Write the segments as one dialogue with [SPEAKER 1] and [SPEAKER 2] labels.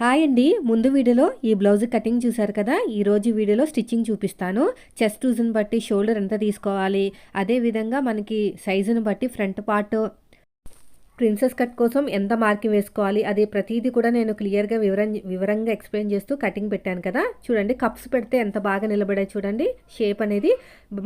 [SPEAKER 1] Hi అండి. ముందు వీడియోలో ఈ బ్లౌజ్ కటింగ్ చూశారు కదా? ఈ రోజు వీడియోలో స్టిచ్చింగ్ చూపిస్తాను. చెస్ట్ టూజ్ని బట్టి షోల్డర్ ఎంత తీసుకోవాలి? అదేవిధంగా మనకి సైజుని బట్టి ఫ్రంట్ పార్ట్ ప్రిన్సెస్ కట్ కోసం ఎంత మార్కింగ్ వేసుకోవాలి అది ప్రతిదీ కూడా నేను క్లియర్గా వివరం వివరంగా ఎక్స్ప్లెయిన్ చేస్తూ కటింగ్ పెట్టాను కదా. చూడండి కప్స్ పెడితే ఎంత బాగా నిలబడాయి చూడండి. షేప్ అనేది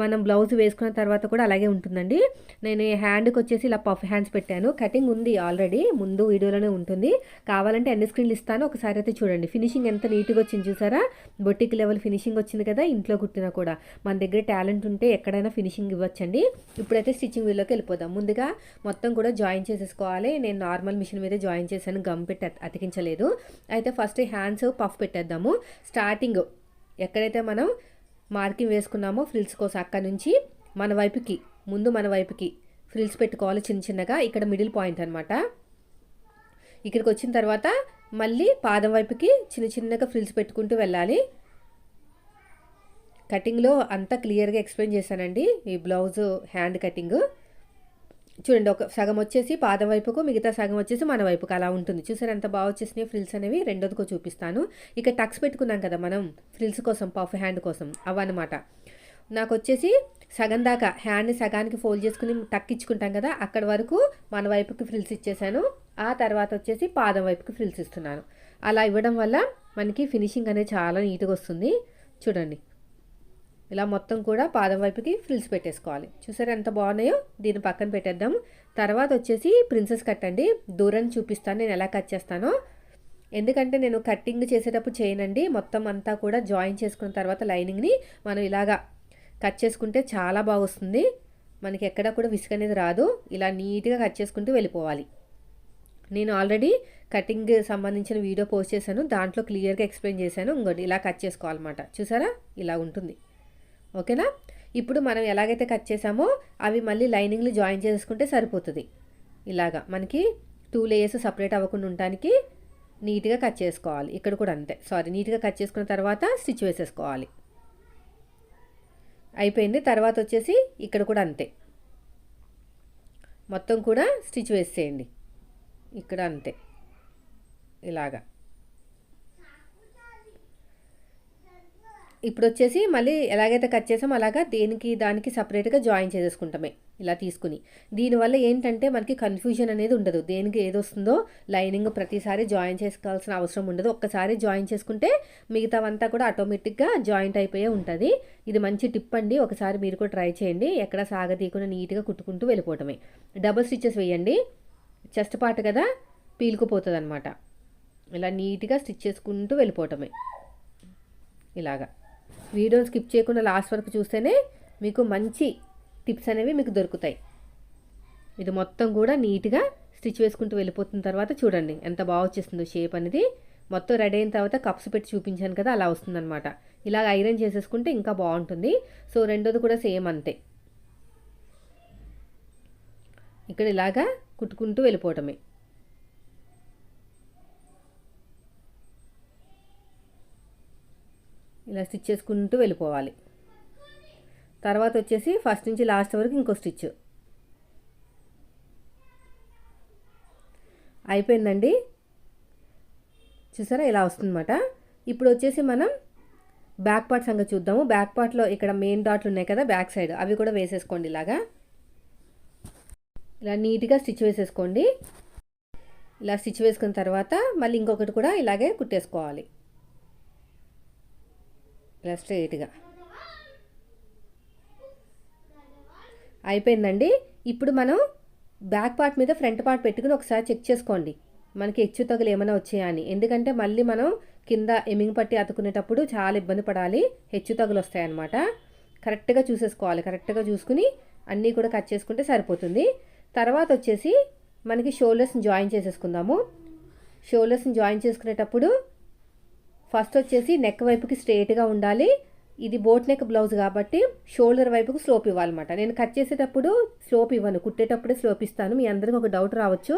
[SPEAKER 1] మనం బ్లౌజ్ వేసుకున్న తర్వాత కూడా అలాగే ఉంటుందండి. నేను ఈ హ్యాండ్కి వచ్చేసి ఇలా పఫ్ హ్యాండ్స్ పెట్టాను. కటింగ్ ఉంది ఆల్రెడీ ముందు వీడియోలోనే ఉంటుంది. కావాలంటే అన్ని స్క్రీన్లు ఇస్తాను. ఒకసారి అయితే చూడండి ఫినిషింగ్ ఎంత నీట్గా వచ్చింది చూసారా? బొటిక్ లెవెల్ ఫినిషింగ్ వచ్చింది కదా ఇంట్లో కుట్టినా కూడా. మన దగ్గర టాలెంట్ ఉంటే ఎక్కడైనా ఫినిషింగ్ ఇవ్వచ్చండి. ఇప్పుడైతే స్టిచ్చింగ్ వీల్లోకి వెళ్ళిపోదాం. ముందుగా మొత్తం కూడా జాయిన్ చేసుకోవాలి నేను నార్మల్ మిషన్ మీద జాయిన్ చేశాను. గమ్ పెట్టి అతికించలేదు. అయితే ఫస్ట్ హ్యాండ్స్ పఫ్ పెట్టేద్దాము. స్టార్టింగ్ ఎక్కడైతే మనం మార్కింగ్ వేసుకున్నామో ఫ్రిల్స్ కోసం అక్కడ నుంచి మన వైపుకి ముందు మన వైపుకి ఫ్రిల్స్ పెట్టుకోవాలి చిన్న చిన్నగా. ఇక్కడ మిడిల్ పాయింట్ అనమాట ఇక్కడికి వచ్చిన తర్వాత మళ్ళీ పాదం వైపుకి చిన్న చిన్నగా ఫ్రిల్స్ పెట్టుకుంటూ వెళ్ళాలి. కటింగ్లో అంతా క్లియర్గా ఎక్స్ప్లెయిన్ చేశానండి. ఈ బ్లౌజ్ హ్యాండ్ కటింగ్. చూడండి ఒక సగం వచ్చేసి పాదం వైపుకు మిగతా సగం వచ్చేసి మన వైపుకు అలా ఉంటుంది. చూసారు ఎంత బాగా వచ్చేసినాయి ఫ్రిల్స్ అనేవి. రెండోదికో చూపిస్తాను. ఇక టక్స్ పెట్టుకున్నాం కదా మనం ఫ్రిల్స్ కోసం పఫ్ హ్యాండ్ కోసం అవన్నమాట. నాకు వచ్చేసి సగం దాకా హ్యాండ్ని సగానికి ఫోల్డ్ చేసుకుని టక్ ఇచ్చుకుంటాం కదా అక్కడ వరకు మన వైపుకి ఫ్రిల్స్ ఇచ్చేసాను. ఆ తర్వాత వచ్చేసి పాదం వైపుకి ఫ్రిల్స్ ఇస్తున్నాను. అలా ఇవ్వడం వల్ల మనకి ఫినిషింగ్ అనేది చాలా నీట్గా వస్తుంది. చూడండి. ఇలా మొత్తం కూడా పాదం వైపుకి ఫ్రిల్స్ పెట్టేసుకోవాలి. చూసారా ఎంత బాగున్నాయో? దీన్ని పక్కన పెట్టేద్దాం తర్వాత వచ్చేసి ప్రిన్సెస్ కట్ అండి. దూరం చూపిస్తాను నేను ఎలా కట్ చేస్తానో. ఎందుకంటే నేను కట్టింగ్ చేసేటప్పుడు చేయనండి. మొత్తం అంతా కూడా జాయిన్ చేసుకున్న తర్వాత లైనింగ్ని మనం ఇలాగా కట్ చేసుకుంటే చాలా బాగుస్తుంది. మనకి ఎక్కడ కూడా విసుగు అనేది రాదు. ఇలా నీట్గా కట్ చేసుకుంటూ వెళ్ళిపోవాలి. నేను ఆల్రెడీ కటింగ్ సంబంధించిన వీడియో పోస్ట్ చేశాను. దాంట్లో క్లియర్గా ఎక్స్ప్లెయిన్ చేశాను. ఇంకోటి ఇలా కట్ చేసుకోవాలన్నమాట. చూసారా? ఇలా ఉంటుంది. ఓకేనా? ఇప్పుడు మనం ఎలాగైతే కట్ చేసామో అవి మళ్ళీ లైనింగ్లు జాయిన్ చేసుకుంటే సరిపోతుంది. ఇలాగా మనకి టూ లేయర్స్ సపరేట్ అవ్వకుండా ఉండటానికి నీట్గా కట్ చేసుకోవాలి. ఇక్కడ కూడా అంతే. సారీ నీట్గా కట్ చేసుకున్న తర్వాత స్టిచ్ వేసేసుకోవాలి. అయిపోయింది. తర్వాత వచ్చేసి ఇక్కడ కూడా అంతే. మొత్తం కూడా స్టిచ్ వేసేయండి. ఇక్కడ అంతే. ఇలాగా. ఇప్పుడు వచ్చేసి మళ్ళీ ఎలాగైతే కట్ చేసామో అలాగా దేనికి దానికి సపరేట్గా జాయిన్ చేసేసుకుంటామే ఇలా తీసుకుని. దీనివల్ల ఏంటంటే మనకి కన్ఫ్యూజన్ అనేది ఉండదు. దేనికి ఏది వస్తుందో లైనింగ్ ప్రతిసారి జాయిన్ చేసుకోవాల్సిన అవసరం ఉండదు. ఒక్కసారి జాయిన్ చేసుకుంటే మిగతావంతా కూడా ఆటోమేటిక్గా జాయింట్ అయిపోయే ఉంటుంది. ఇది మంచి టిప్ అండి. ఒకసారి మీరు కూడా ట్రై చేయండి. ఎక్కడ సాగతీయకుండా నీట్గా కుట్టుకుంటూ వెళ్ళిపోవటమే. డబుల్ స్టిచ్చెస్ వేయండి. చెస్ట్ పార్ట్ కదా పీలుకుపోతుంది అనమాట ఇలా నీట్గా స్టిచ్ చేసుకుంటూ వెళ్ళిపోవటమే. ఇలాగా. వీడియోని స్కిప్ చేయకుండా లాస్ట్ వరకు చూస్తేనే మీకు మంచి టిప్స్ అనేవి మీకు దొరుకుతాయి. ఇది మొత్తం కూడా నీట్గా స్టిచ్ వేసుకుంటూ వెళ్ళిపోతున్న తర్వాత చూడండి ఎంత బాగా వచ్చేస్తుందో షేప్ అనేది. మొత్తం రెడీ అయిన తర్వాత కప్స్ పెట్టి చూపించాను కదా అలా వస్తుందన్నమాట. ఇలా ఐరన్ చేసేసుకుంటే ఇంకా బాగుంటుంది. సో రెండోది కూడా సేమ్ అంతే. ఇక్కడ ఇలాగా కుట్టుకుంటూ వెళ్ళిపోవటమే. ఇలా స్టిచ్ చేసుకుంటూ వెళ్ళిపోవాలి. తర్వాత వచ్చేసి ఫస్ట్ నుంచి లాస్ట్ వరకు ఇంకో స్టిచ్. అయిపోయిందండి. చూసారా ఇలా వస్తుందన్నమాట. ఇప్పుడు వచ్చేసి మనం బ్యాక్ పార్ట్ సంగతి చూద్దాము. బ్యాక్ పార్ట్లో ఇక్కడ మెయిన్ డాట్లు ఉన్నాయి కదా బ్యాక్ సైడ్. అవి కూడా వేసేసుకోండి ఇలాగా. ఇలా నీట్గా స్టిచ్ వేసేసుకోండి. ఇలా స్టిచ్ వేసుకున్న తర్వాత మళ్ళీ ఇంకొకటి కూడా ఇలాగే కుట్టేసుకోవాలి. ఇలా స్ట్రైట్గా అయిపోయిందండి. ఇప్పుడు మనం బ్యాక్ పార్ట్ మీద ఫ్రంట్ పార్ట్ పెట్టుకుని ఒకసారి చెక్ చేసుకోండి. మనకి హెచ్చు తగులు ఏమైనా వచ్చాయా అని. ఎందుకంటే మళ్ళీ మనం కింద ఎమింగ్ పట్టి అతుకునేటప్పుడు చాలా ఇబ్బంది పడాలి. హెచ్చు తగులు వస్తాయన్నమాట. కరెక్ట్గా చూసేసుకోవాలి. కరెక్ట్గా చూసుకుని అన్నీ కూడా కట్ చేసుకుంటే సరిపోతుంది. తర్వాత వచ్చేసి మనకి షోల్డర్స్ని జాయిన్ చేసేసుకుందాము. షోల్డర్స్ని జాయిన్ చేసుకునేటప్పుడు ఫస్ట్ వచ్చేసి నెక్ వైపుకి స్ట్రెయిట్గా ఉండాలి. ఇది బోట్ నెక్ బ్లౌజ్ కాబట్టి షోల్డర్ వైపుకు స్లోప్ ఇవ్వాలన్నమాట. నేను కట్ చేసేటప్పుడు స్లోప్ ఇవ్వను. కుట్టేటప్పుడే స్లోప్ ఇస్తాను. మీ అందరికి ఒక డౌట్ రావచ్చు.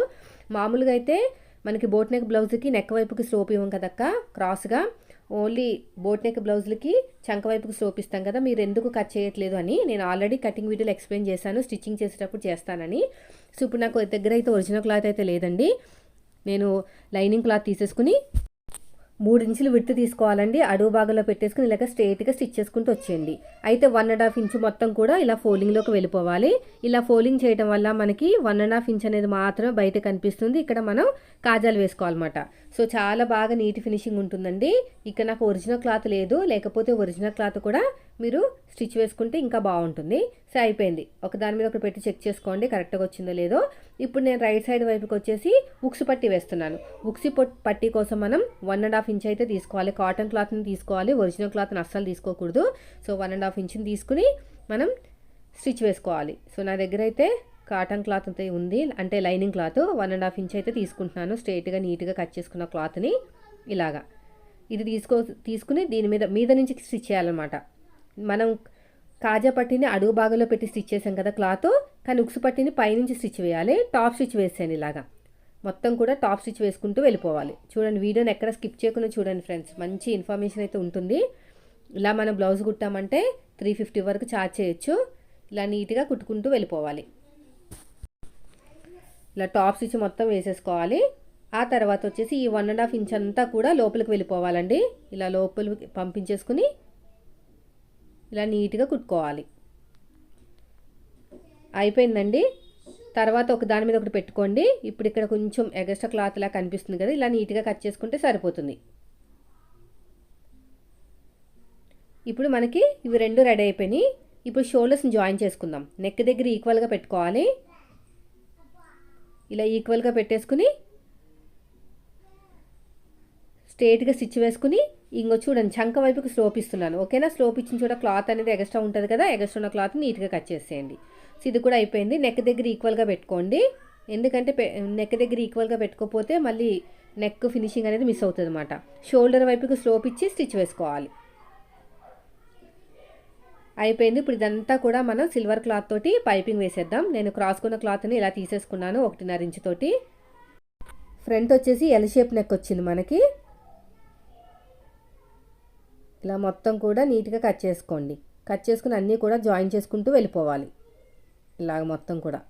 [SPEAKER 1] మామూలుగా అయితే మనకి బోట్ నెక్ బ్లౌజ్కి నెక్ వైపుకి స్లోప్ ఇవ్వం కదక్క క్రాస్గా ఓన్లీ బోట్ నెక్ బ్లౌజ్లకి చంక వైపుకి స్లోప్ ఇస్తాం కదా. మీరు ఎందుకు కట్ చేయట్లేదు అని నేను ఆల్రెడీ కటింగ్ వీడియోలో ఎక్స్ప్లెయిన్ చేశాను. స్టిచ్చింగ్ చేసేటప్పుడు చేస్తానని. సో ఇప్పుడు నాకు దగ్గర అయితే ఒరిజినల్ క్లాత్ అయితే లేదండి. నేను లైనింగ్ క్లాత్ తీసేసుకుని మూడు ఇంచులు విడత తీసుకోవాలండి. అడుగు భాగంలో పెట్టేసుకుని ఇలాగ స్ట్రైట్గా స్టిచ్ చేసుకుంటూ వచ్చేయండి. అయితే వన్ అండ్ హాఫ్ ఇంచ్ మొత్తం కూడా ఇలా ఫోలింగ్లోకి వెళ్ళిపోవాలి. ఇలా ఫోలింగ్ చేయడం వల్ల మనకి వన్ అండ్ హాఫ్ ఇంచ్ అనేది మాత్రమే బయట కనిపిస్తుంది. ఇక్కడ మనం కాజాలు వేసుకోవాలన్నమాట. సో చాలా బాగా నీట్ ఫినిషింగ్ ఉంటుందండి. ఇక్కడ నాకు ఒరిజినల్ క్లాత్ లేదు. లేకపోతే ఒరిజినల్ క్లాత్ కూడా మీరు స్టిచ్ వేసుకుంటే ఇంకా బాగుంటుంది. సో అయిపోయింది. ఒక దాని మీద ఒకటి పెట్టి చెక్ చేసుకోండి కరెక్ట్గా వచ్చిందో లేదో. ఇప్పుడు నేను రైట్ సైడ్ వైపుకి వచ్చేసి ఉక్స్ పట్టి వేస్తున్నాను. ఉక్సి పట్టి కోసం మనం వన్ అండ్ హాఫ్ ఇంచ్ అయితే తీసుకోవాలి. కాటన్ క్లాత్ని తీసుకోవాలి. ఒరిజినల్ క్లాత్ని అస్సలు తీసుకోకూడదు. సో వన్ అండ్ హాఫ్ ఇంచ్ని తీసుకుని మనం స్టిచ్ వేసుకోవాలి. సో నా దగ్గర అయితే కాటన్ క్లాత్ అయితే ఉంది. అంటే lining cloth. One and half inch అయితే తీసుకుంటున్నాను. స్ట్రైట్గా నీట్గా కట్ చేసుకున్న క్లాత్ని ఇలాగా. ఇది తీసుకో తీసుకుని దీని మీద మీద నుంచి స్టిచ్ చేయాలన్నమాట. మనం కాజా పట్టిని అడుగు భాగంలో పెట్టి స్టిచ్ చేసాం కదా క్లాత్ కానీ ఉక్సు పట్టిని పైనుంచి స్టిచ్ వేయాలి టాప్ స్టిచ్ వేసాను ఇలాగా. మొత్తం కూడా టాప్ స్టిచ్ వేసుకుంటూ వెళ్ళిపోవాలి. చూడండి వీడియోని ఎక్కడ స్కిప్ చేయకుండా చూడండి ఫ్రెండ్స్. మంచి ఇన్ఫర్మేషన్ అయితే ఉంటుంది. ఇలా మనం బ్లౌజ్ కుట్టామంటే త్రీ ఫిఫ్టీ వరకు ఛార్జ్ చేయొచ్చు. ఇలా నీట్గా కుట్టుకుంటూ వెళ్ళిపోవాలి. ఇలా టాప్ స్టిచ్ మొత్తం వేసేసుకోవాలి. ఆ తర్వాత వచ్చేసి ఈ వన్ అండ్ హాఫ్ ఇంచ్ అంతా కూడా లోపలికి వెళ్ళిపోవాలండి. ఇలా లోపలికి పంపించేసుకుని ఇలా నీట్గా కుట్టుకోవాలి. అయిపోయిందండి. తర్వాత ఒక దాని మీద ఒకటి పెట్టుకోండి. ఇప్పుడు ఇక్కడ కొంచెం ఎగస్ట్రా క్లాత్ లా కనిపిస్తుంది కదా ఇలా నీట్గా కట్ చేసుకుంటే సరిపోతుంది. ఇప్పుడు మనకి ఇవి రెండు రెడీ అయిపోయినాయి. ఇప్పుడు షోల్డర్స్ని జాయిన్ చేసుకుందాం. నెక్ దగ్గర ఈక్వల్గా పెట్టుకోవాలి. ఇలా ఈక్వల్గా పెట్టేసుకుని స్ట్రేట్గా స్టిచ్ వేసుకుని ఇంకో చూడండి చంక వైపుకి స్లోప్ ఇస్తున్నాను. ఓకేనా? స్లోప్ ఇచ్చిన చూడ క్లాత్ అనేది ఎగస్ట్రా ఉంటుంది కదా? ఎగస్ట్రా ఉన్న క్లాత్ నీట్గా కట్ చేసేయండి. సో ఇది కూడా అయిపోయింది. నెక్ దగ్గర ఈక్వల్గా పెట్టుకోండి. ఎందుకంటే నెక్ దగ్గర ఈక్వల్గా పెట్టుకోకపోతే మళ్ళీ నెక్ ఫినిషింగ్ అనేది మిస్ అవుతుంది అనమాట షోల్డర్ వైపుకి స్లోప్ ఇచ్చి స్టిచ్ వేసుకోవాలి. అయిపోయింది. ఇప్పుడు ఇదంతా కూడా మనం సిల్వర్ క్లాత్ తోటి పైపింగ్ వేసేద్దాం. నేను క్రాస్కున్న క్లాత్ని ఇలా తీసేసుకున్నాను ఒకటిన్నర ఇంచు తోటి. ఫ్రంట్ వచ్చేసి ఎల్ షేప్ నెక్ వచ్చింది మనకి. ఇలా మొత్తం కూడా నీట్గా కట్ చేసుకోండి. కట్ చేసుకుని అన్నీ కూడా జాయిన్ చేసుకుంటూ వెళ్ళిపోవాలి. ఇలాగ మొత్తం కూడా.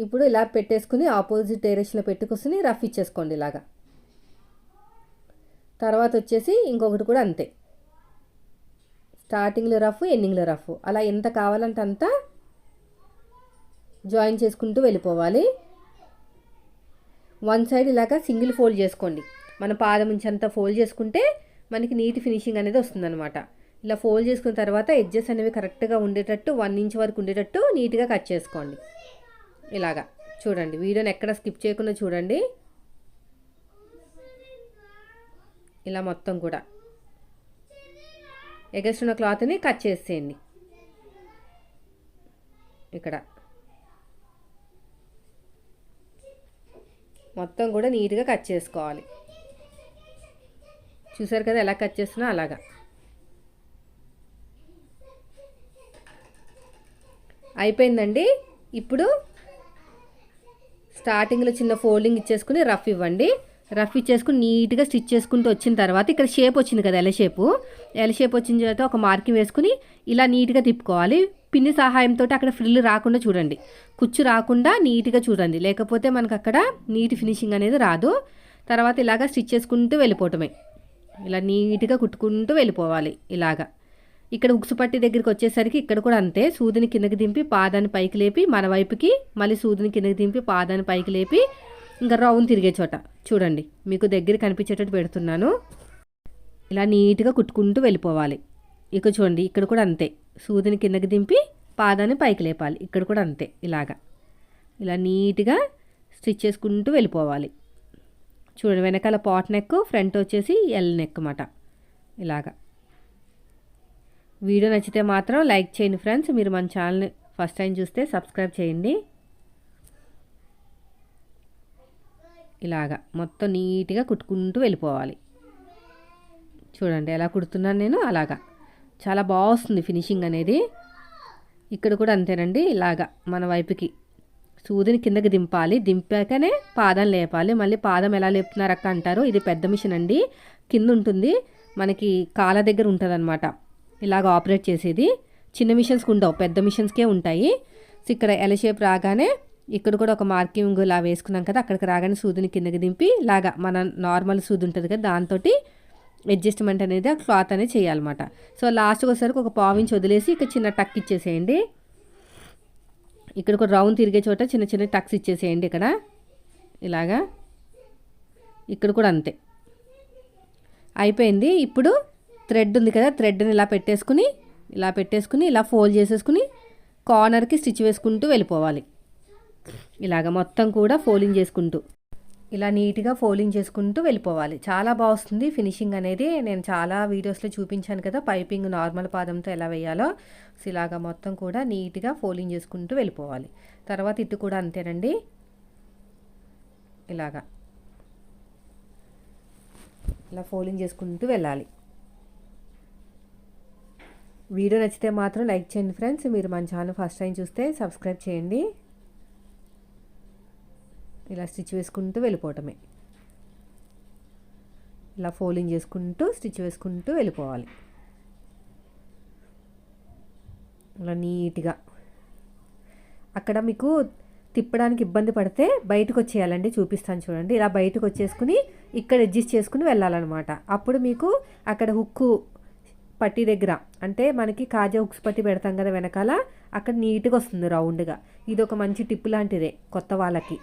[SPEAKER 1] ఇప్పుడు ఇలా పెట్టేసుకుని ఆపోజిట్ డైరెక్షన్లో పెట్టుకొని రఫ్ ఇచ్చేసుకోండి ఇలాగా. తర్వాత వచ్చేసి ఇంకొకటి కూడా అంతే. స్టార్టింగ్లో రఫ్ ఎండింగ్లో రఫ్. అలా ఎంత కావాలంటే అంత జాయిన్ చేసుకుంటూ వెళ్ళిపోవాలి. వన్ సైడ్ ఇలాగా సింగిల్ ఫోల్డ్ చేసుకోండి. మన పాదం నుంచి ఫోల్డ్ చేసుకుంటే మనకి నీట్ ఫినిషింగ్ అనేది వస్తుందన్నమాట. ఇలా ఫోల్డ్ చేసుకున్న తర్వాత ఎడ్జెస్ అనేవి కరెక్ట్గా ఉండేటట్టు వన్ ఇంచ్ వరకు ఉండేటట్టు నీట్గా కట్ చేసుకోండి. ఇలాగా. చూడండి వీడియోని ఎక్కడ స్కిప్ చేయకుండా చూడండి. ఇలా మొత్తం కూడా. ఎగస్ట్రున్న క్లాత్ని కట్ చేసేయండి. ఇక్కడ. మొత్తం కూడా నీట్గా కట్ చేసుకోవాలి. చూసారు కదా ఎలా కట్ చేస్తున్నా అలాగా. అయిపోయిందండి. ఇప్పుడు స్టార్టింగ్లో చిన్న ఫోల్డింగ్ ఇచ్చేసుకుని రఫ్ ఇవ్వండి. రఫ్ ఇచ్చేసుకుని నీట్గా స్టిచ్ చేసుకుంటూ వచ్చిన తర్వాత ఇక్కడ షేప్ వచ్చింది కదా ఎల షేపు ఎల షేప్ వచ్చిన తర్వాత ఒక మార్కింగ్ వేసుకుని ఇలా నీట్గా తిప్పుకోవాలి. పిన్ని సహాయంతో అక్కడ ఫ్రిల్ రాకుండా చూడండి. కుచ్చు రాకుండా నీట్గా చూడండి. లేకపోతే మనకు అక్కడ నీట్ ఫినిషింగ్ అనేది రాదు. తర్వాత ఇలాగా స్టిచ్ చేసుకుంటూ వెళ్ళిపోవటమే. ఇలా నీట్గా కుట్టుకుంటూ వెళ్ళిపోవాలి ఇలాగా. ఇక్కడ ఉక్సు పట్టి దగ్గరికి వచ్చేసరికి ఇక్కడ కూడా అంతే. సూదిని కిందకి దింపి పాదాన్ని పైకి లేపి మన వైపుకి మళ్ళీ సూదిని కిందకి దింపి పాదాన్ని పైకి లేపి ఇంకా రౌండ్ తిరిగే చోట. చూడండి. మీకు దగ్గర కనిపించేటట్టు పెడుతున్నాను. ఇలా నీట్గా కుట్టుకుంటూ వెళ్ళిపోవాలి. ఇక చూడండి ఇక్కడ కూడా అంతే. సూదిని కిందకి దింపి పాదాన్ని పైకి లేపాలి. ఇక్కడ కూడా అంతే ఇలాగా. ఇలా నీట్గా స్టిచ్ చేసుకుంటూ వెళ్ళిపోవాలి. చూడండి వెనకాల పాట్ నెక్ ఫ్రంట్ వచ్చేసి ఎల్ నెక్ అన్నమాట. ఇలాగా. వీడియో నచ్చితే మాత్రం లైక్ చేయండి ఫ్రెండ్స్. మీరు మన ఛానల్ని ఫస్ట్ టైం చూస్తే సబ్స్క్రైబ్ చేయండి. ఇలాగా. మొత్తం నీట్గా కుట్టుకుంటూ వెళ్ళిపోవాలి. చూడండి ఎలా కుడుతున్నాను నేను? అలాగా. చాలా బాగుంది ఫినిషింగ్ అనేది. ఇక్కడ కూడా అంతేనండి ఇలాగా మన వైపుకి. సూదిని కిందకి దింపాలి దింపాకనే పాదం లేపాలి. మళ్ళీ పాదం ఎలా లేపుతున్నారు అక్క అంటారు. ఇది పెద్ద మిషన్ అండి. కింద ఉంటుంది మనకి కాళ్ళ దగ్గర ఉంటుంది అనమాట ఇలాగ ఆపరేట్ చేసేది. చిన్న మిషన్స్కి ఉండవు పెద్ద మిషన్స్కే ఉంటాయి. సో ఇక్కడ ఎల షేప్ రాగానే ఇక్కడ కూడా ఒక మార్కింగ్ ఇలా వేసుకున్నాం కదా అక్కడికి రాగానే సూదిని కిందకి దింపి ఇలాగా మన నార్మల్ సూది ఉంటుంది కదా దాంతో అడ్జస్ట్మెంట్ అనేది ఆ క్లాత్ అనేది చేయాలన్నమాట. సో లాస్ట్కి వచ్చేసరికి ఒక పావించి వదిలేసి ఇక్కడ చిన్న టక్ ఇచ్చేసేయండి. ఇక్కడ ఒక రౌండ్ తిరిగే చోట చిన్న చిన్న టక్స్ ఇచ్చేసేయండి ఇక్కడ. ఇలాగా. ఇక్కడ కూడా అంతే. అయిపోయింది. ఇప్పుడు థ్రెడ్ ఉంది కదా థ్రెడ్ని ఇలా పెట్టేసుకుని ఇలా పెట్టేసుకుని ఇలా ఫోల్డ్ చేసేసుకుని కార్నర్కి స్టిచ్ వేసుకుంటూ వెళ్ళిపోవాలి. ఇలాగ మొత్తం కూడా ఫోల్డింగ్ చేసుకుంటూ. ఇలా నీట్గా ఫోల్డింగ్ చేసుకుంటూ వెళ్ళిపోవాలి. చాలా బాగుంది ఫినిషింగ్ అనేది నేను చాలా వీడియోస్లో చూపించాను కదా పైపింగ్ నార్మల్ పాదంతో ఎలా వేయాలో. సో మొత్తం కూడా నీట్గా ఫోల్డింగ్ చేసుకుంటూ వెళ్ళిపోవాలి. తర్వాత ఇటు కూడా అంతేనండి. ఇలాగా. ఇలా ఫోల్డింగ్ చేసుకుంటూ వెళ్ళాలి. వీడియో నచ్చితే మాత్రం లైక్ చేయండి ఫ్రెండ్స్. మీరు మన ఛానల్ ఫస్ట్ టైం చూస్తే సబ్స్క్రైబ్ చేయండి. ఇలా స్టిచ్ వేసుకుంటూ వెళ్ళిపోవటమే. ఇలా ఫోల్డింగ్ చేసుకుంటూ స్టిచ్ వేసుకుంటూ వెళ్ళిపోవాలి. ఇలా నీట్గా. అక్కడ మీకు తిప్పడానికి ఇబ్బంది పడితే బయటకు వచ్చేయాలండి చూపిస్తాను చూడండి. ఇలా బయటకు వచ్చేసుకుని ఇక్కడ అడ్జస్ట్ చేసుకుని వెళ్ళాలన్నమాట. అప్పుడు మీకు అక్కడ హుక్కు పట్టి దగ్గర అంటే మనకి కాజా హుక్స్ పట్టి పెడతాం కదా వెనకాల అక్కడ నీట్గా వస్తుంది రౌండ్గా. ఇది ఒక మంచి టిప్ లాంటిదే కొత్త వాళ్ళకి.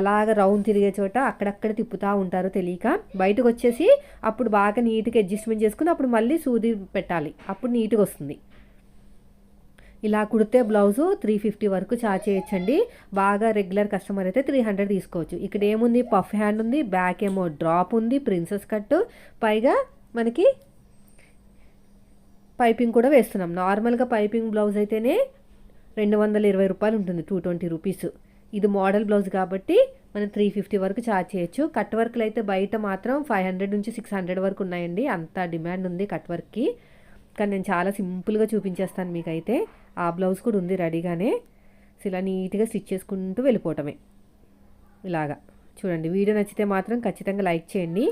[SPEAKER 1] అలాగ రౌండ్ తిరిగే చోట అక్కడక్కడ తిప్పుతూ ఉంటారు తెలియక. బయటకు వచ్చేసి అప్పుడు బాగా నీట్గా అడ్జస్ట్మెంట్ చేసుకుని అప్పుడు మళ్ళీ సూది పెట్టాలి. అప్పుడు నీట్గా వస్తుంది. ఇలా కుడితే బ్లౌజు త్రీ ఫిఫ్టీ వరకు చార్జ్ చేయొచ్చండి. బాగా రెగ్యులర్ కస్టమర్ అయితే త్రీ హండ్రెడ్ తీసుకోవచ్చు. ఇక్కడ ఏముంది? పఫ్ హ్యాండ్ ఉంది బ్యాక్ ఏమో డ్రాప్ ఉంది ప్రిన్సెస్ కట్ పైగా మనకి పైపింగ్ కూడా వేస్తున్నాం. నార్మల్గా పైపింగ్ బ్లౌజ్ అయితేనే రెండు వందల ఇరవై రూపాయలు ఉంటుంది టూ ట్వంటీ రూపీస్. ఇది మోడల్ బ్లౌజ్ కాబట్టి మనం త్రీ ఫిఫ్టీ వరకు ఛార్జ్ చేయొచ్చు. కట్ వర్క్లు అయితే బయట మాత్రం ఫైవ్ హండ్రెడ్ నుంచి సిక్స్ హండ్రెడ్ వరకు ఉన్నాయండి. అంత డిమాండ్ ఉంది కట్ వర్క్కి కానీ నేను చాలా సింపుల్గా చూపించేస్తాను మీకైతే. ఆ బ్లౌజ్ కూడా ఉంది రెడీగానే ఇలా నీట్గా స్టిచ్ చేసుకుంటూ వెళ్ళిపోవటమే. ఇలాగా. చూడండి వీడియో నచ్చితే మాత్రం ఖచ్చితంగా లైక్ చేయండి.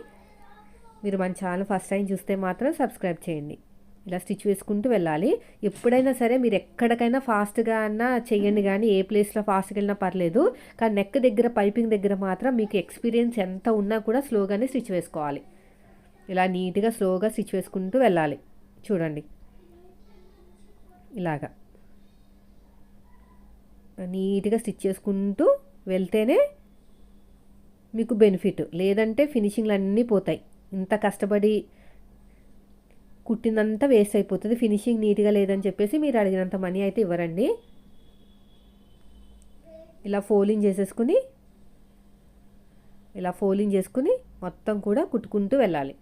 [SPEAKER 1] మీరు మన ఛానల్ ఫస్ట్ టైం చూస్తే మాత్రం సబ్స్క్రైబ్ చేయండి. ఇలా స్టిచ్ వేసుకుంటూ వెళ్ళాలి. ఎప్పుడైనా సరే మీరు ఎక్కడికైనా ఫాస్ట్గా అన్నా చేయండి కానీ ఏ ప్లేస్లో ఫాస్ట్గా వెళ్ళినా పర్లేదు. కానీ నెక్ దగ్గర పైపింగ్ దగ్గర మాత్రం మీకు ఎక్స్పీరియన్స్ ఎంత ఉన్నా కూడా స్లోగానే స్టిచ్ వేసుకోవాలి. ఇలా నీట్గా స్లోగా స్టిచ్ వేసుకుంటూ వెళ్ళాలి. చూడండి. ఇలాగా. నీట్గా స్టిచ్ చేసుకుంటూ వెళ్తేనే మీకు బెనిఫిట్. లేదంటే ఫినిషింగ్లు అన్నీ పోతాయి. ఇంత కష్టపడి కుట్టినంత వేస్ట్ అయిపోతుంది. ఫినిషింగ్ నీట్గా లేదని చెప్పేసి మీరు అడిగినంత మనీ అయితే ఇవ్వరండి. ఇలా ఫోలింగ్ చేసేసుకుని ఇలా ఫోలింగ్ చేసుకుని మొత్తం కూడా కుట్టుకుంటూ వెళ్ళాలి.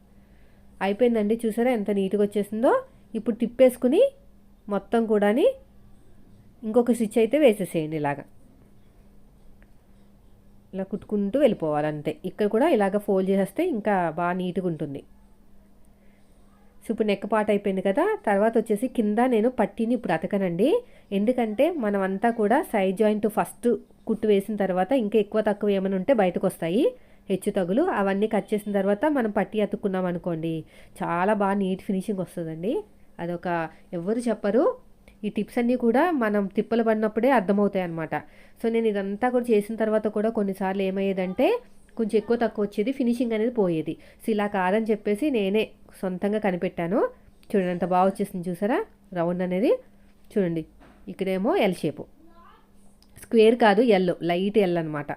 [SPEAKER 1] అయిపోయిందండి. చూసారా ఎంత నీట్గా వచ్చేసిందో? ఇప్పుడు తిప్పేసుకుని మొత్తం కూడాని ఇంకొక స్టిచ్ అయితే వేసేసేయండి ఇలాగా. ఇలా కుట్టుకుంటూ వెళ్ళిపోవాలి అంతే ఇక్కడ కూడా ఇలాగ ఫోల్డ్ చేసేస్తే ఇంకా బాగా నీట్గా ఉంటుంది. ఇప్పుడు నెక్ అయిపోయింది కదా తర్వాత వచ్చేసి కింద నేను పట్టీని ఇప్పుడు అతకనండి. ఎందుకంటే మనం అంతా కూడా సైడ్ జాయింట్ ఫస్ట్ కుట్టు వేసిన తర్వాత ఇంకా ఎక్కువ తక్కువ ఏమైనా ఉంటే బయటకు వస్తాయి హెచ్చు తగులు. అవన్నీ కట్ చేసిన తర్వాత మనం పట్టి అతుక్కున్నాం అనుకోండి చాలా బాగా నీట్ ఫినిషింగ్ వస్తుందండి. అదొక ఎవరు చెప్పరు ఈ టిప్స్ అన్నీ కూడా మనం తిప్పలు పడినప్పుడే అర్థమవుతాయి అనమాట సో నేను ఇదంతా కూడా చేసిన తర్వాత కూడా కొన్నిసార్లు ఏమయ్యేదంటే కొంచెం ఎక్కువ తక్కువ వచ్చేది ఫినిషింగ్ అనేది పోయేది. సో ఇలా కాదని చెప్పేసి నేనే సొంతంగా కనిపెట్టాను. చూడండి అంత బాగా వచ్చేసింది చూసారా? రౌండ్ అనేది. చూడండి ఇక్కడేమో ఎల్ షేపు స్క్వేర్ కాదు ఎల్ లైట్ ఎల్ అనమాట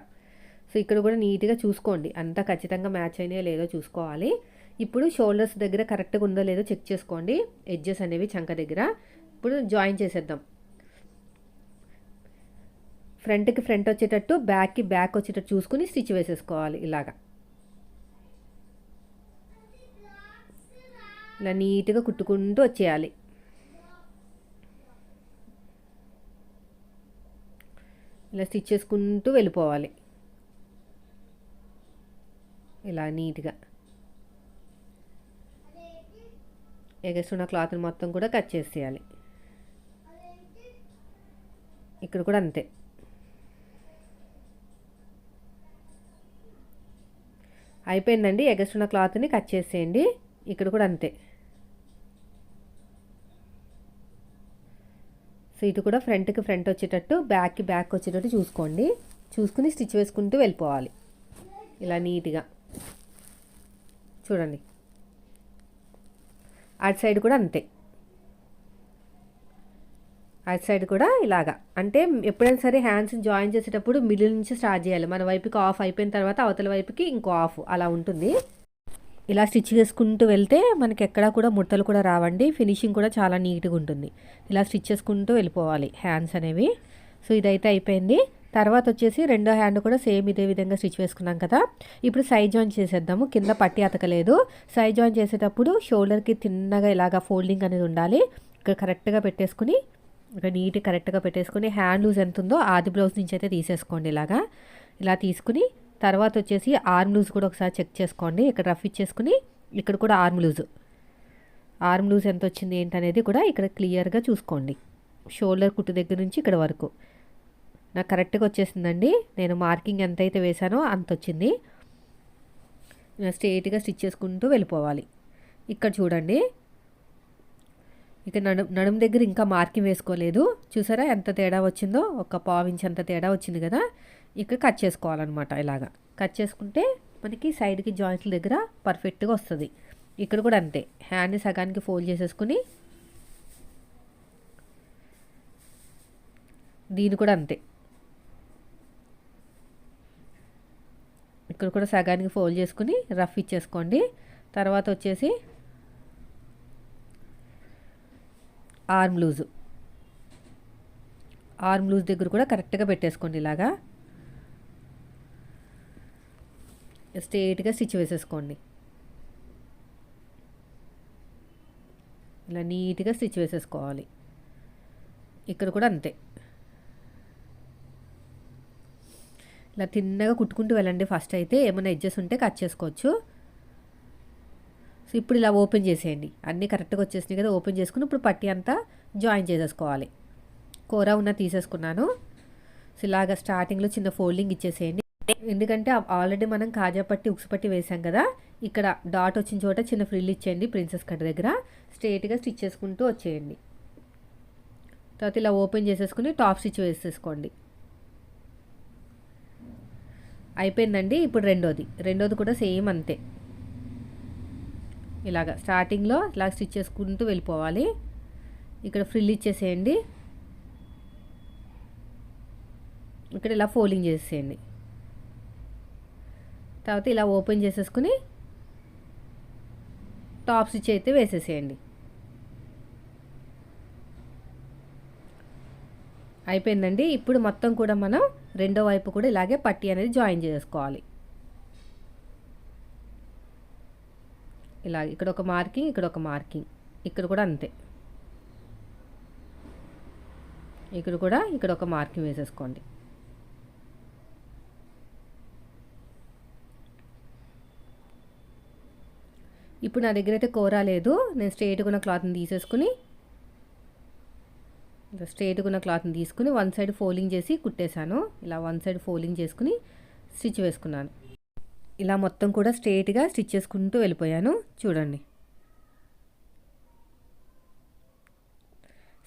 [SPEAKER 1] సో ఇక్కడ కూడా నీట్గా చూసుకోండి. అంతా ఖచ్చితంగా మ్యాచ్ అయినాయో లేదో చూసుకోవాలి. ఇప్పుడు షోల్డర్స్ దగ్గర కరెక్ట్గా ఉందో లేదో చెక్ చేసుకోండి. ఎడ్జెస్ అనేవి చంక దగ్గర. ఇప్పుడు జాయిన్ చేసేద్దాం. ఫ్రంట్కి ఫ్రంట్ వచ్చేటట్టు బ్యాక్కి బ్యాక్ వచ్చేటట్టు చూసుకుని స్టిచ్ వేసేసుకోవాలి ఇలాగా. ఇలా నీట్గా కుట్టుకుంటూ వచ్చేయాలి. ఇలా స్టిచ్ చేసుకుంటూ వెళ్ళిపోవాలి. ఇలా నీట్గా. ఎగస్తున్న క్లాత్ని మొత్తం కూడా కట్ చేసేయాలి. ఇక్కడ కూడా అంతే. అయిపోయిందండి. ఎగస్తున్న క్లాత్ని కట్ చేసేయండి. ఇక్కడ కూడా అంతే. సో ఇటు కూడా ఫ్రంట్కి ఫ్రంట్ వచ్చేటట్టు బ్యాక్కి బ్యాక్ వచ్చేటట్టు చూసుకోండి. చూసుకుని స్టిచ్ వేసుకుంటూ వెళ్ళిపోవాలి. ఇలా నీట్గా. చూడండి. అటు సైడ్ కూడా అంతే. అటు సైడ్ కూడా ఇలాగా. అంటే ఎప్పుడైనా సరే హ్యాండ్స్ని జాయిన్ చేసేటప్పుడు మిడిల్ నుంచి స్టార్ట్ చేయాలి. మన వైపుకి ఆఫ్ అయిపోయిన తర్వాత అవతల వైపుకి ఇంకో ఆఫ్ అలా ఉంటుంది. ఇలా స్టిచ్ చేసుకుంటూ వెళ్తే మనకి ఎక్కడా కూడా ముడతలు కూడా రావండి. ఫినిషింగ్ కూడా చాలా నీట్గా ఉంటుంది. ఇలా స్టిచ్ చేసుకుంటూ వెళ్ళిపోవాలి హ్యాండ్స్ అనేవి. సో ఇదైతే అయిపోయింది. తర్వాత వచ్చేసి రెండో హ్యాండ్ కూడా సేమ్ ఇదే విధంగా స్టిచ్ వేసుకున్నాం కదా. ఇప్పుడు సైడ్ జాయిన్ చేసేద్దాము. కింద పట్టి అతకలేదు. సైడ్ జాయిన్ చేసేటప్పుడు షోల్డర్కి తిన్నగా ఇలాగా ఫోల్డింగ్ అనేది ఉండాలి. ఇక్కడ కరెక్ట్గా పెట్టేసుకుని ఇక నీట్ కరెక్ట్గా పెట్టేసుకుని హ్యాండ్ లూజ్ ఎంత ఉందో ఆది బ్లౌజ్ నుంచి అయితే తీసేసుకోండి ఇలాగా. ఇలా తీసుకుని తర్వాత వచ్చేసి ఆర్మ్ లూజ్ కూడా ఒకసారి చెక్ చేసుకోండి. ఇక్కడ రఫ్ ఇచ్చేసుకుని ఇక్కడ కూడా ఆర్మ్ లూజ్. ఆర్మ్ లూజ్ ఎంత వచ్చింది ఏంటనేది కూడా ఇక్కడ క్లియర్గా చూసుకోండి. షోల్డర్ కుట్టు దగ్గర నుంచి ఇక్కడ వరకు. నాకు కరెక్ట్గా వచ్చేసిందండి. నేను మార్కింగ్ ఎంత అయితే వేసానో అంత వచ్చింది. స్ట్రేట్గా స్టిచ్ చేసుకుంటూ వెళ్ళిపోవాలి. ఇక్కడ చూడండి. ఇక నడు నడుము దగ్గర ఇంకా మార్కింగ్ వేసుకోలేదు. చూసారా ఎంత తేడా వచ్చిందో? ఒక పావు ఇంచ్ అంత తేడా వచ్చింది కదా? ఇక్కడ కట్ చేసుకోవాలన్నమాట ఇలాగా. కట్ చేసుకుంటే మనకి సైడ్కి జాయింట్ల దగ్గర పర్ఫెక్ట్గా వస్తుంది. ఇక్కడ కూడా అంతే. హ్యాండ్ని సగానికి ఫోల్డ్ చేసేసుకుని దీని కూడా అంతే. ఇక్కడ కూడా సగానికి ఫోల్డ్ చేసుకుని రఫ్ ఇచ్చేసుకోండి. తర్వాత వచ్చేసి ఆర్మ్ లూజు. ఆర్మ్ లూజ్ దగ్గర కూడా కరెక్ట్గా పెట్టేసుకోండి ఇలాగా. స్ట్రేట్గా స్టిచ్ వేసేసుకోండి. ఇలా నీట్గా స్టిచ్ వేసేసుకోవాలి. ఇక్కడ కూడా అంతే. ఇలా తిన్నగా కుట్టుకుంటూ వెళ్ళండి ఫస్ట్ అయితే. ఏమైనా ఎడ్జెస్ ఉంటే కట్ చేసుకోవచ్చు. సో ఇప్పుడు ఇలా ఓపెన్ చేసేయండి. అన్నీ కరెక్ట్గా వచ్చేసినాయి కదా ఓపెన్ చేసుకుని ఇప్పుడు పట్టి అంతా జాయిన్ చేసేసుకోవాలి. కూర ఉన్న తీసేసుకున్నాను. సో ఇలాగ స్టార్టింగ్లో చిన్న ఫోల్డింగ్ ఇచ్చేసేయండి. ఎందుకంటే ఆల్రెడీ మనం కాజా పట్టి ఉక్సు పట్టి వేసాం కదా ఇక్కడ డాట్ వచ్చిన చోట చిన్న ఫ్రిల్ ఇచ్చేయండి ప్రిన్సెస్ కట్ దగ్గర. స్ట్రేట్గా స్టిచ్ చేసుకుంటూ వచ్చేయండి. తర్వాత ఇలా ఓపెన్ చేసేసుకుని టాప్ స్టిచ్ వేసేసుకోండి. అయిపోయిందండి ఇప్పుడు రెండోది. రెండోది కూడా సేమ్ అంతే. ఇలాగ స్టార్టింగ్లో ఇలా స్టిచ్ చేసుకుంటూ వెళ్ళిపోవాలి. ఇక్కడ ఫ్రిల్ ఇచ్చేసేయండి. ఇక్కడ ఇలా ఫోల్డింగ్ చేసేయండి తర్వాత ఇలా ఓపెన్ చేసేసుకుని టాప్ స్టిచ్ అయితే వేసేసేయండి. అయిపోయిందండి. ఇప్పుడు మొత్తం కూడా మనం రెండో వైపు కూడా ఇలాగే పట్టి అనేది జాయిన్ చేసుకోవాలి. ఇలా ఇక్కడ ఒక మార్కింగ్ ఇక్కడ ఒక మార్కింగ్. ఇక్కడ కూడా అంతే. ఇక్కడ కూడా ఇక్కడ ఒక మార్కింగ్ వేసేసుకోండి. ఇప్పుడు నా దగ్గర అయితే కూర లేదు. నేను స్ట్రేట్గా ఉన్న క్లాత్ని తీసేసుకుని స్ట్రేట్గా ఉన్న క్లాత్ని తీసుకుని వన్ సైడ్ ఫోల్డింగ్ చేసి కుట్టేశాను. ఇలా వన్ సైడ్ ఫోల్డింగ్ చేసుకుని స్టిచ్ వేసుకున్నాను. ఇలా మొత్తం కూడా స్ట్రేట్గా స్టిచ్ చేసుకుంటూ వెళ్ళిపోయాను. చూడండి.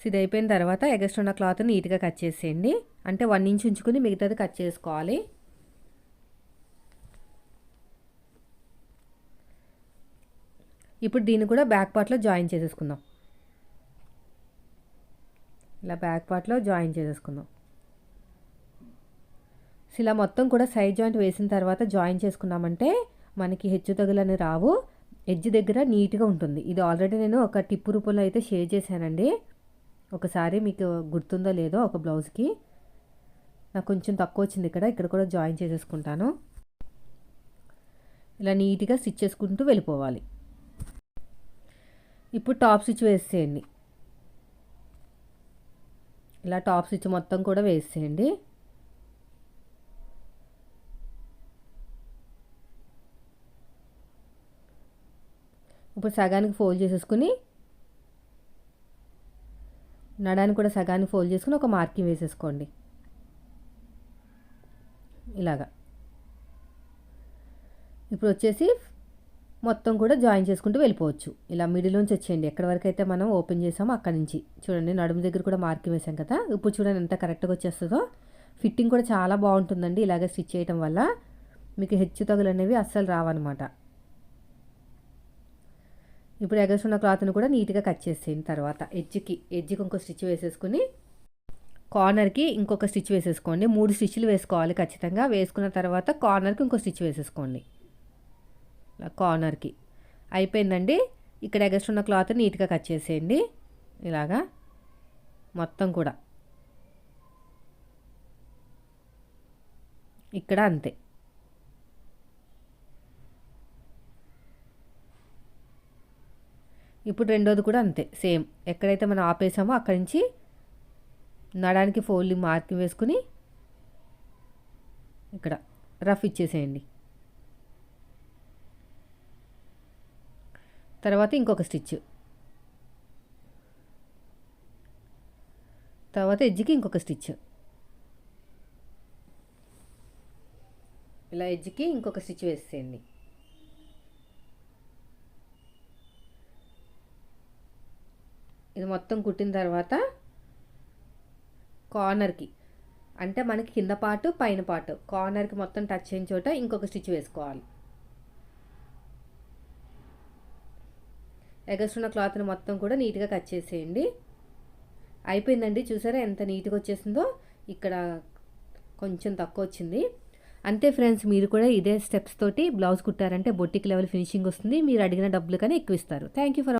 [SPEAKER 1] ఇది అయిపోయిన తర్వాత ఎగస్ట్ ఉన్న క్లాత్ నీట్గా కట్ చేసేయండి. అంటే వన్ ఇంచ్ ఉంచుకుని మిగతాది కట్ చేసుకోవాలి. ఇప్పుడు దీన్ని కూడా బ్యాక్ పార్ట్లో జాయిన్ చేసేసుకుందాం. ఇలా బ్యాక్ పార్ట్లో జాయిన్ చేసేసుకుందాం. ఇలా మొత్తం కూడా సైడ్ జాయింట్ వేసిన తర్వాత జాయిన్ చేసుకున్నామంటే మనకి హెచ్చు తగులని రావు. ఎడ్జ్ దగ్గర నీట్గా ఉంటుంది. ఇది ఆల్రెడీ నేను ఒక టిప్పు రూపంలో అయితే షేర్ చేశానండి. ఒకసారి మీకు గుర్తుందో లేదో ఒక బ్లౌజ్కి నాకు కొంచెం తక్కువ వచ్చింది ఇక్కడ. ఇక్కడ కూడా జాయిన్ చేసేసుకుంటాను. ఇలా నీట్గా స్టిచ్ చేసుకుంటూ వెళ్ళిపోవాలి. ఇప్పుడు టాప్ స్టిచ్ వేసేయండి. ఇలా టాప్ స్టిచ్ మొత్తం కూడా వేసేయండి. ఇప్పుడు సగానికి ఫోల్డ్ చేసేసుకుని నడానికి కూడా సగానికి ఫోల్డ్ చేసుకుని ఒక మార్కింగ్ వేసేసుకోండి. ఇలాగా. ఇప్పుడు వచ్చేసి మొత్తం కూడా జాయిన్ చేసుకుంటూ వెళ్ళిపోవచ్చు. ఇలా మిడిల్ నుంచి వచ్చేయండి. ఎక్కడి వరకు అయితే మనం ఓపెన్ చేసామో అక్కడి నుంచి. చూడండి నడుము దగ్గర కూడా మార్కింగ్ వేసాం కదా. ఇప్పుడు చూడండి ఎంత కరెక్ట్గా వచ్చేస్తుందో. ఫిట్టింగ్ కూడా చాలా బాగుంటుందండి ఇలాగే స్టిచ్ చేయటం వల్ల. మీకు హెచ్చు తగులు అనేవి అస్సలు రావన్నమాట. ఇప్పుడు ఎగస్ ఉన్న క్లాత్ని కూడా నీట్గా కట్ చేసేయండి తర్వాత ఎడ్జ్కి ఎడ్జ్కి ఇంకో స్టిచ్ వేసేసుకుని కార్నర్కి ఇంకొక స్టిచ్ వేసేసుకోండి. మూడు స్టిచ్లు వేసుకోవాలి ఖచ్చితంగా. వేసుకున్న తర్వాత కార్నర్కి ఇంకో స్టిచ్ వేసేసుకోండి. ఇలా కార్నర్కి. అయిపోయిందండి. ఇక్కడ ఎగస్ట్ ఉన్న క్లాత్ నీట్గా కట్ చేసేయండి. ఇలాగా. మొత్తం కూడా. ఇక్కడ అంతే. ఇప్పుడు రెండోది కూడా అంతే సేమ్. ఎక్కడైతే మనం ఆపేసామో అక్కడి నుంచి నడానికి ఫోల్డింగ్ మార్కింగ్ వేసుకుని ఇక్కడ రఫ్ ఇచ్చేసేయండి. తర్వాత ఇంకొక స్టిచ్. తర్వాత ఎడ్జ్కి ఇంకొక స్టిచ్. ఇలా ఎడ్జ్కి ఇంకొక స్టిచ్ వేసేయండి. ఇది మొత్తం కుట్టిన తర్వాత కార్నర్కి అంటే మనకి కింద పాటు పైన పాటు. కార్నర్కి మొత్తం టచ్ అయిన చోట ఇంకొక స్టిచ్ వేసుకోవాలి. ఎగస్ట్రున్న క్లాత్ని మొత్తం కూడా నీట్గా కట్ చేసేయండి. అయిపోయిందండి. చూసారా ఎంత నీట్గా వచ్చేసిందో? ఇక్కడ కొంచెం తక్కువ వచ్చింది. అంతే ఫ్రెండ్స్ మీరు కూడా ఇదే స్టెప్స్ తోటి బ్లౌజ్ కుట్టారంటే బొట్టికి లెవెల్ ఫినిషింగ్ వస్తుంది. మీరు అడిగిన డబ్బులు కానీ ఎక్కువ ఇస్తారు. Thank you for